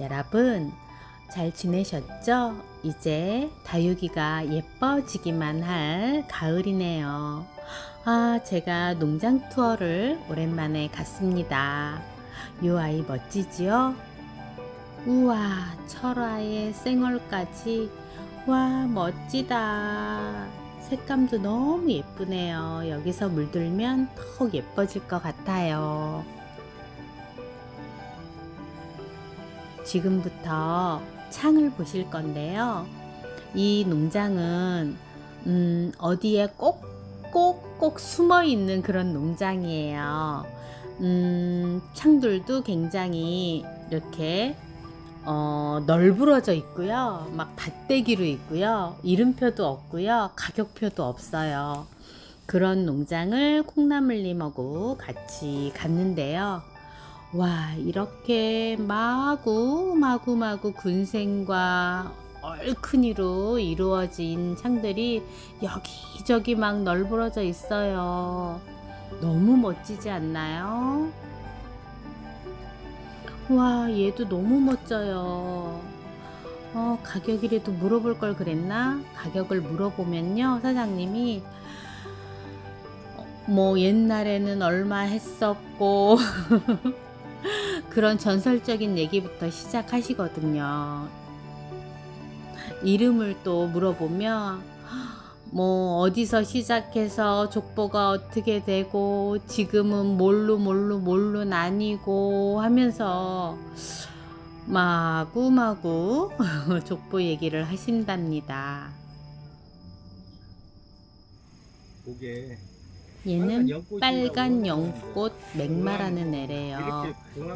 여러분, 잘 지내셨죠? 이제 다육이가 예뻐지기만 할 가을이네요. 아, 제가 농장 투어를 오랜만에 갔습니다. 요 아이 멋지지요? 우와, 철화의 생얼까지. 와, 멋지다. 색감도 너무 예쁘네요. 여기서 물들면 더욱 예뻐질 것 같아요. 지금부터 창을 보실 건데요. 이 농장은 음, 어디에 꼭꼭꼭 숨어 있는 그런 농장이에요. 음, 창들도 굉장히 이렇게 어, 널브러져 있고요. 막 밭대기로 있고요. 이름표도 없고요. 가격표도 없어요. 그런 농장을 콩나물님하고 같이 갔는데요. 와, 이렇게 마구, 마구, 마구 군생과 얼큰이로 이루어진 창들이 여기저기 막 널브러져 있어요. 너무 멋지지 않나요? 와, 얘도 너무 멋져요. 어, 가격이라도 물어볼 걸 그랬나? 가격을 물어보면요, 사장님이 어, 뭐 옛날에는 얼마 했었고 그런 전설적인 얘기부터 시작하시거든요. 이름을 또 물어보면 뭐 어디서 시작해서 족보가 어떻게 되고 지금은 뭘로 뭘로 뭘로 나뉘고 하면서 마구마구 족보 얘기를 하신답니다. 얘는 빨간 연꽃 맥마라는 애래요.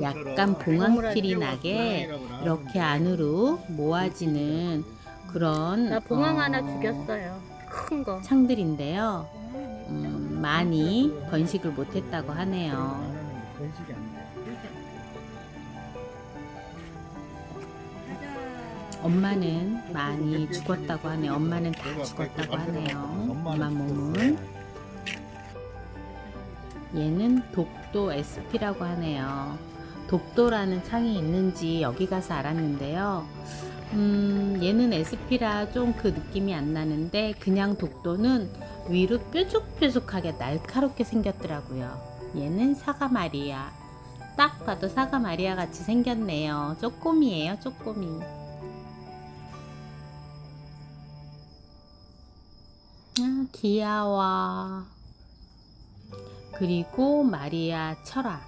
약간 봉황필이 나게 이렇게 안으로 모아지는 그런 나 봉황 하나 어, 죽였어요. 큰 거. 창들인데요. 음, 많이 번식을 못했다고 하네요. 엄마는 많이 죽었다고 하네요. 엄마는 다 죽었다고 하네요. 엄마 몸은 얘는 독도 SP라고 하네요. 독도라는 창이 있는지 여기 가서 알았는데요. 음, 얘는 SP라 좀 그 느낌이 안 나는데 그냥 독도는 위로 뾰족뾰족하게 날카롭게 생겼더라고요. 얘는 사과 마리아. 딱 봐도 사과 마리아 같이 생겼네요. 쪼꼬미예요, 쪼꼬미. 아, 귀여워. 그리고 마리아 철아.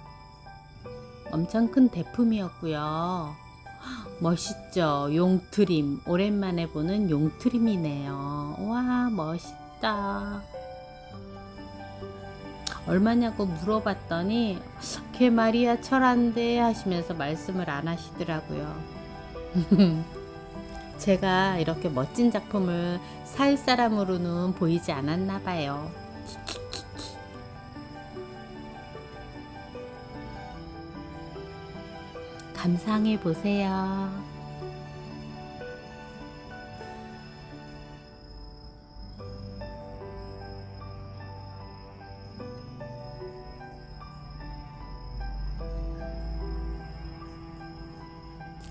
엄청 큰 대품이었고요. 멋있죠? 용트림. 오랜만에 보는 용트림이네요. 와, 멋있다. 얼마냐고 물어봤더니 걔 마리아 철한데 하시면서 말씀을 안 하시더라고요. 제가 이렇게 멋진 작품을 살 사람으로는 보이지 않았나 봐요. 감상해 보세요.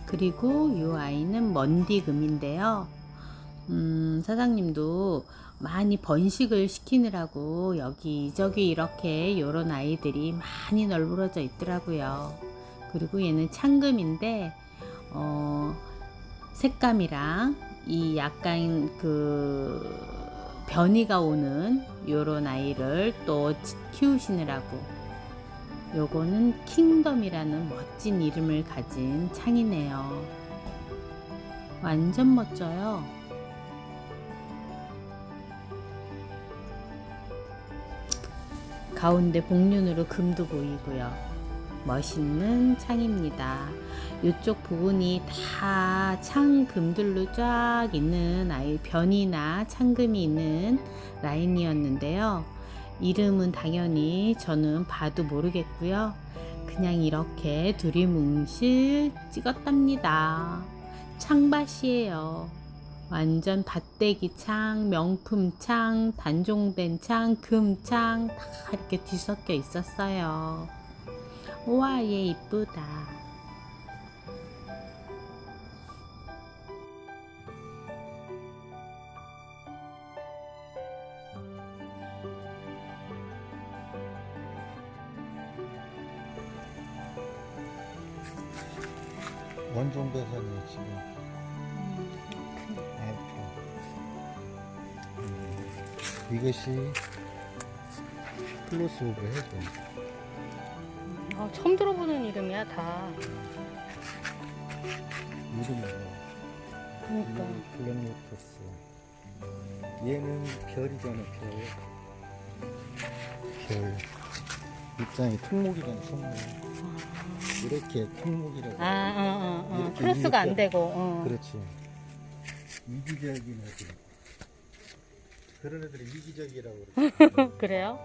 그리고 이 아이는 먼디금인데요. 음, 사장님도 많이 번식을 시키느라고 여기저기 이렇게 요런 아이들이 많이 널브러져 있더라고요. 그리고 얘는 창금인데 어, 색감이랑 이 약간 그 변이가 오는 요런 아이를 또 키우시느라고 요거는 킹덤이라는 멋진 이름을 가진 창이네요. 완전 멋져요. 가운데 복륜으로 금도 보이고요. 멋있는 창입니다. 이쪽 부분이 다 창 금들로 쫙 있는 아이 변이나 창금이 있는 라인이었는데요. 이름은 당연히 저는 봐도 모르겠고요. 그냥 이렇게 두리뭉실 찍었답니다. 창밭이에요. 완전 밭대기 창, 명품 창, 단종된 창, 금창 다 이렇게 뒤섞여 있었어요. 우와 얘 이쁘다 원종 배선이 지금 알표. 음, 이것이 플러스 오브 해줘. 아, 처음 들어보는 이름이야 다. 이름이 뭐야? 그러니까. 이 블랙 로터스. 얘는 별이잖아, 별. 별. 입장이 통목이잖아, 통목. 이렇게 통목이라고. 아, 어, 어, 어. 이렇게 크로스가 안 이렇게. 되고. 어. 그렇지. 이기적인 애들. 그런 애들이 이기적이라고 그러지. 그래요?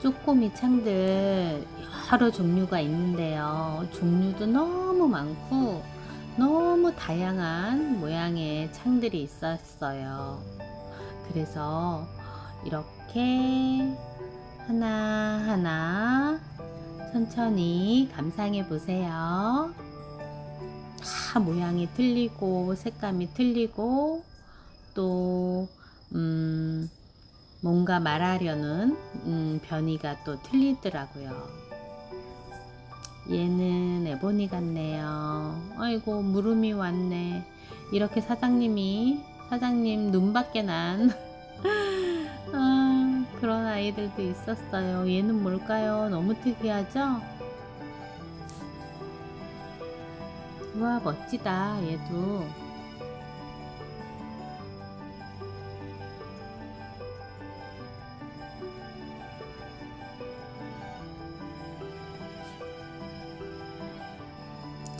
쪼꼬미 창들 여러 종류가 있는데요. 종류도 너무 많고 너무 다양한 모양의 창들이 있었어요. 그래서 이렇게 하나하나 천천히 감상해 보세요. 다 모양이 틀리고 색감이 틀리고 또 음, 뭔가 말하려는 음, 변이가 또 틀리더라고요. 얘는 에보니 같네요. 아이고 물음이 왔네. 이렇게 사장님이 사장님 눈밖에 난 아, 그런 아이들도 있었어요. 얘는 뭘까요? 너무 특이하죠? 와 멋지다 얘도.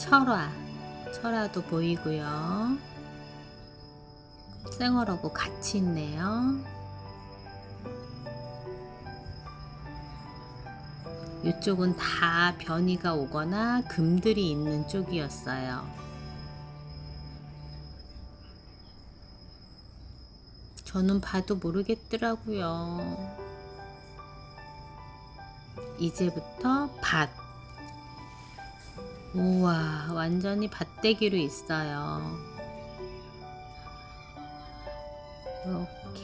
철화, 철화도 보이고요. 쌩얼하고 같이 있네요. 이쪽은 다 변이가 오거나 금들이 있는 쪽이었어요. 저는 봐도 모르겠더라고요. 이제부터 밭. 우와, 완전히 밭대기로 있어요. 이렇게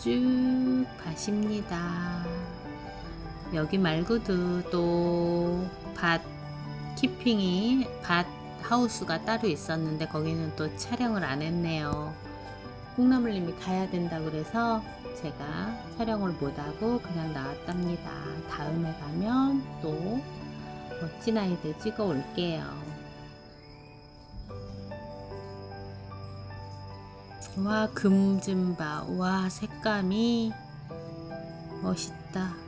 쭉 밭입니다. 여기 말고도 또 밭 키핑이 밭 하우스가 따로 있었는데 거기는 또 촬영을 안 했네요. 콩나물님이 가야 된다 그래서 제가 촬영을 못하고 그냥 나왔답니다. 다음에 가면 또 멋진 아이들 찍어 올게요. 와, 금좀 봐. 와, 색감이 멋있다.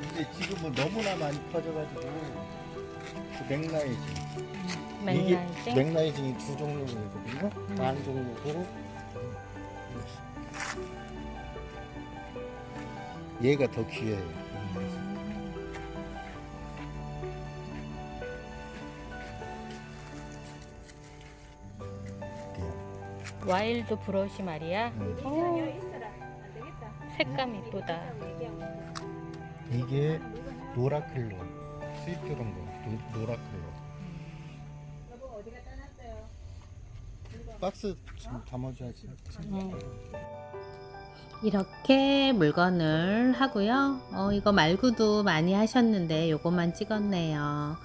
근데 지금은 너무나 많이 퍼져가지고 그 맥라이징. 맥라이징. 이게 맥라이징이 두 종류가 있거든요. 반 종류고 얘가 더 귀해요. 와일드 브러쉬 말이야. 음. 어, 색감 이쁘다. 이게 노라클로 수입 그런 거 노, 노라클로 박스 좀 담아줘야지 응. 이렇게 물건을 하고요. 어, 이거 말고도 많이 하셨는데 요것만 찍었네요.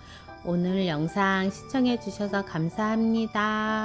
오늘 영상 시청해 주셔서 감사합니다.